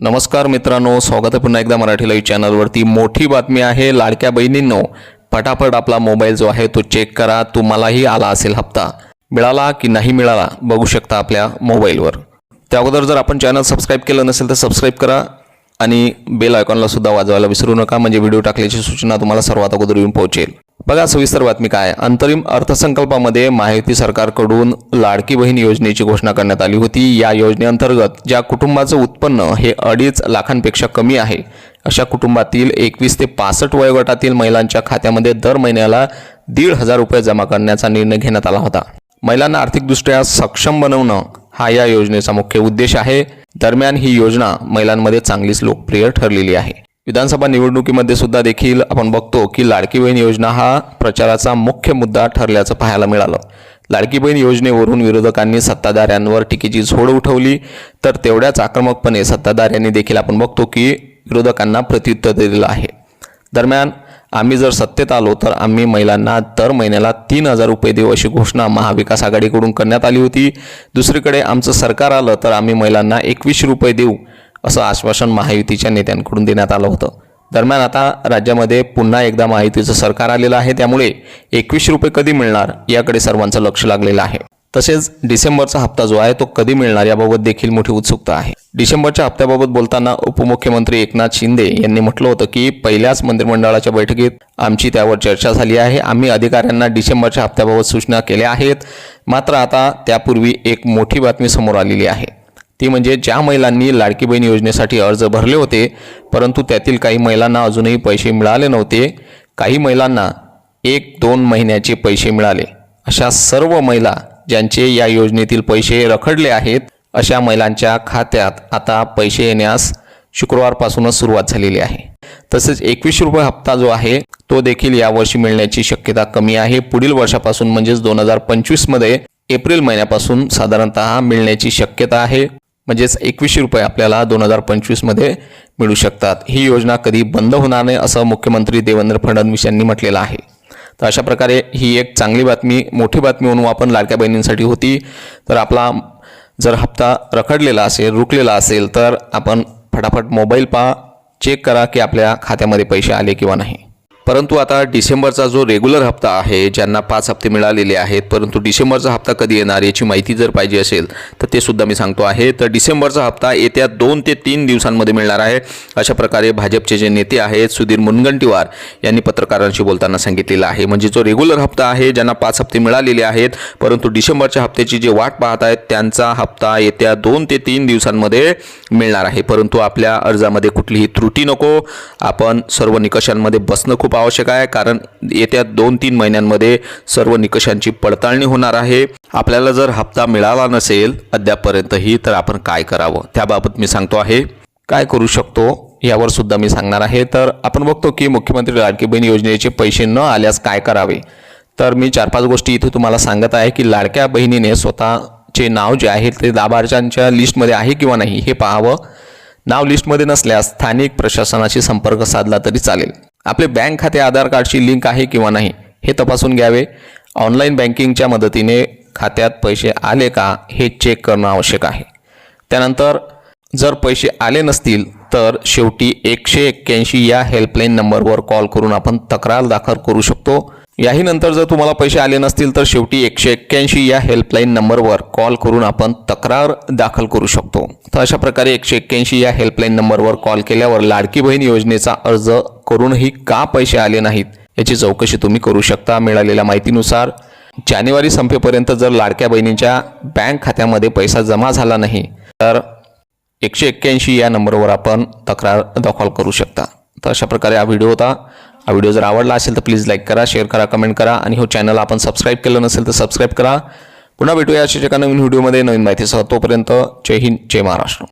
नमस्कार मित्रांनो स्वागत आहे पुन्हा एकदा मराठी लाईव्ह चॅनलवरती. मोठी बातमी आहे लाडक्या बहिणींनो फटाफट आपला मोबाईल जो आहे तो चेक करा तुम्हालाही आला असेल हप्ता. मिळाला की नाही मिळाला बघू शकता आपल्या मोबाईलवर. त्या अगोदर जर आपण चॅनल सबस्क्राईब केलं नसेल तर सबस्क्राईब करा आणि बेल आयकॉनला सुद्धा वाजवायला विसरू नका म्हणजे व्हिडिओ टाकल्याची सूचना तुम्हाला सर्वात अगोदर येऊन पोहोचेल. बघा सविस्तर बातमी काय अंतरिम अर्थसंकल्पामध्ये महायुती सरकारकडून लाडकी बहीण योजनेची घोषणा करण्यात आली होती. या योजनेअंतर्गत ज्या कुटुंबाचं उत्पन्न हे अडीच लाखांपेक्षा कमी आहे अशा कुटुंबातील एकवीस ते पासष्ट वयोगटातील महिलांच्या खात्यामध्ये दर महिन्याला दीड हजार रुपये जमा करण्याचा निर्णय घेण्यात आला होता. महिलांना आर्थिकदृष्ट्या सक्षम बनवणं हा या योजनेचा मुख्य उद्देश आहे. दरम्यान ही योजना महिलांमध्ये चांगलीच लोकप्रिय ठरलेली आहे. विधानसभा निवडणुकीमध्ये सुद्धा देखील आपण बघतो की लाडकी बहीण योजना हा प्रचाराचा मुख्य मुद्दा ठरल्याचं पाहायला मिळालं. लाडकी बहीण योजनेवरून विरोधकांनी सत्ताधाऱ्यांवर टीकेची झोड उठवली तर तेवढ्याच आक्रमकपणे सत्ताधाऱ्यांनी देखील आपण बघतो की विरोधकांना प्रत्युत्तर दिलेलं आहे. दरम्यान आम्ही जर सत्तेत आलो तर आम्ही महिलांना दर महिन्याला तीन हजार रुपये देऊ अशी घोषणा महाविकास आघाडीकडून करण्यात आली होती. दुसरीकडे आमचं सरकार आलं तर आम्ही महिलांना एकवीसशे रुपये देऊ असं आश्वासन महायुतीच्या नेत्यांकडून देण्यात आलं होतं. दरम्यान आता राज्यामध्ये पुन्हा एकदा महायुतीचं सरकार आलेलं आहे. त्यामुळे एकवीस रुपये कधी मिळणार याकडे सर्वांचं लक्ष लागलेलं आहे. तसेच डिसेंबरचा हप्ता जो आहे तो कधी मिळणार याबाबत देखील मोठी उत्सुकता आहे. डिसेंबरच्या हप्त्याबाबत बोलताना उपमुख्यमंत्री एकनाथ शिंदे यांनी म्हटलं होतं की पहिल्याच मंत्रिमंडळाच्या बैठकीत आमची त्यावर चर्चा झाली आहे. आम्ही अधिकाऱ्यांना डिसेंबरच्या हप्त्याबाबत सूचना केल्या आहेत. मात्र आता त्यापूर्वी एक मोठी बातमी समोर आलेली आहे. ती म्हणजे ज्या महिलांनी लाडकी बहीण योजनेसाठी अर्ज भरले होते परंतु त्यातील काही महिलांना अजूनही पैसे मिळाले नव्हते. काही महिलांना एक दोन महिन्याचे पैसे मिळाले. अशा सर्व महिला ज्यांचे या योजनेतील पैसे रखडले आहेत अशा महिलांच्या खात्यात आता पैसे येण्यास शुक्रवारपासूनच सुरुवात झालेली आहे. तसेच एकवीस रुपये हप्ता जो आहे तो देखील यावर्षी मिळण्याची शक्यता कमी आहे. पुढील वर्षापासून म्हणजेच दोन हजार पंचवीसमध्ये एप्रिल महिन्यापासून साधारणतः मिळण्याची शक्यता आहे. म्हणजेच एकवीसशे रुपये आपल्याला दोन हजार पंचवीसमध्ये मिळू शकतात. ही योजना कधी बंद होणार नाही असं मुख्यमंत्री देवेंद्र फडणवीस यांनी म्हटलेलं आहे. तर अशा प्रकारे ही एक चांगली बातमी मोठी बातमी म्हणून आपण लाडक्या बहिणींसाठी होती. तर आपला जर हप्ता रखडलेला असेल रुकलेला असेल तर आपण फटाफट मोबाईल पहा चेक करा की आपल्या खात्यामध्ये पैसे आले किंवा नाही. परंतु आता डिसेंबरचा जो रेग्युलर हप्ता आहे ज्यांना पाच हप्ते मिळालेले आहेत परंतु डिसेंबरचा हप्ता कधी येणार याची माहिती जर पाहिजे असेल तर ते सुद्धा मी सांगतो आहे. तर डिसेंबरचा हप्ता येत्या दोन ते तीन दिवसांमध्ये मिळणार आहे. अशा प्रकारे भाजपचे जे नेते आहेत सुधीर मुनगंटीवार यांनी पत्रकारांशी बोलताना सांगितलेलं आहे. म्हणजे जो रेग्युलर हप्ता आहे ज्यांना पाच हप्ते मिळालेले आहेत परंतु डिसेंबरच्या हप्त्याची जे वाट पाहत आहेत त्यांचा हप्ता येत्या दोन ते तीन दिवसांमध्ये मिळणार आहे. परंतु आपल्या अर्जामध्ये कुठलीही त्रुटी नको. आपण सर्व निकषांमध्ये बसणं खूप खूप आवश्यक आहे कारण येत्या दोन तीन महिन्यांमध्ये सर्व निकषांची पडताळणी होणार आहे. आपल्याला जर हप्ता मिळाला नसेल अद्यापपर्यंतही तर आपण काय करावं? त्याबाबत मी सांगतो आहे. काय करू शकतो? यावर सुद्धा मी सांगणार आहे. तर आपण बघतो की मुख्यमंत्री लाडकी बहीण योजनेचे पैसे न आल्यास काय करावे? तर मी चार पाच गोष्टी इथे तुम्हाला सांगत आहे की लाडक्या बहिणीने स्वतःचे नाव जे आहे ते लाभार्थ्यांच्या लिस्टमध्ये आहे किंवा नाही हे पाहावं. नाव लिस्टमध्ये नसल्यास स्थानिक प्रशासनाशी संपर्क साधला तरी चालेल. आपले बँक खाते आधार कार्डशी लिंक आहे किंवा नाही हे तपासून घ्यावे. ऑनलाईन बँकिंगच्या मदतीने खात्यात पैसे आले का हे चेक करणं आवश्यक आहे. त्यानंतर जर पैसे आले नसतील तर शेवटी एकशे एक्क्याऐंशी या हेल्पलाईन नंबरवर कॉल करून आपण तक्रार दाखल करू शकतो. याही नंतर जर तुम्हाला पैसे आले नसतील तर शेवटी एकशे एक्क्याऐंशी या हेल्पलाईन नंबरवर कॉल करून आपण तक्रार दाखल करू शकतो. तर अशा प्रकारे एकशे एक्क्याऐंशी या हेल्पलाईन नंबरवर कॉल केल्यावर लाडकी बहीण योजनेचा अर्ज करूनही का पैसे आले नाहीत याची चौकशी तुम्ही करू शकता मिळालेल्या माहितीनुसार. जानेवारी संपेपर्यंत जर लाडक्या बहिणीच्या बँक खात्यामध्ये पैसा जमा झाला नाही तर एकशे एक्क्याऐंशी या नंबरवर आपण तक्रार दाखल करू शकता. तर अशा प्रकारे हा व्हिडिओ होता. हा व्हिडिओ जर आवडला असेल तर प्लीज लाईक करा शेअर करा कमेंट करा आणि हो चॅनल आपण सबस्क्राईब केलं नसेल तर सबस्क्राईब करा. पुन्हा भेटूया अशाच एका नवीन व्हिडिओमध्ये नवीन माहितीसह. तोपर्यंत जय हिंद जय महाराष्ट्र.